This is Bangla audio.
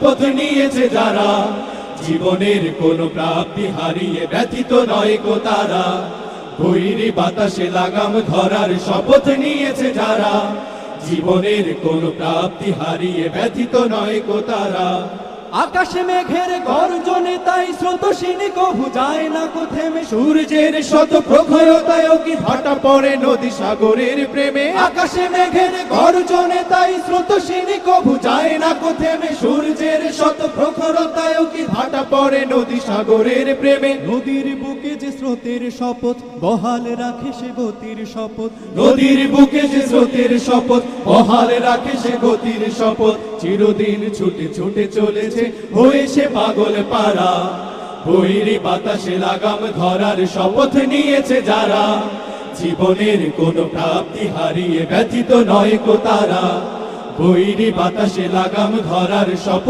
পথ নিয়েছে যারা, জীবনের কোন প্রাপ্তি হারিয়ে ব্যথিত নয় গো তারা। বৈরি বাতাসে লাগাম ধরার শপথ নিয়েছে যারা, জীবনের কোন প্রাপ্তি হারিয়ে ব্যথিত নয় গো তারা। আকাশে মেঘের গর্জনে তাই স্রোতসিনী কভু যায় না কোথে থেমে সূর্যের শত প্রখরতায় কি ভাটা পড়ে নদী সাগরের প্রেমে? আকাশে মেঘের গর্জনে তাই স্রোতসিনী কভু যায় না কোথে থেমে সূর্যের শত প্রখরতায় কি ভাটা পড়ে নদী সাগরের প্রেমে। নদীর বুকে যে স্রোতের শপথ বহাল রাখে সে গতির শপথ। নদীর বুকে যে স্রোতের শপথ বহাল রাখে সে গতির শপথ। চিরদিন ছুটে ছুটে চলেছে হয়ে সে পাগল পারা বৈরি বাতাসে লাগাম ধরার শপথ নিয়েছে যারা। জীবনের কোন প্রাপ্তি হারিয়ে ব্যথিত নয় কো তারা। বৈরি বাতাসে লাগাম ধরার শপথ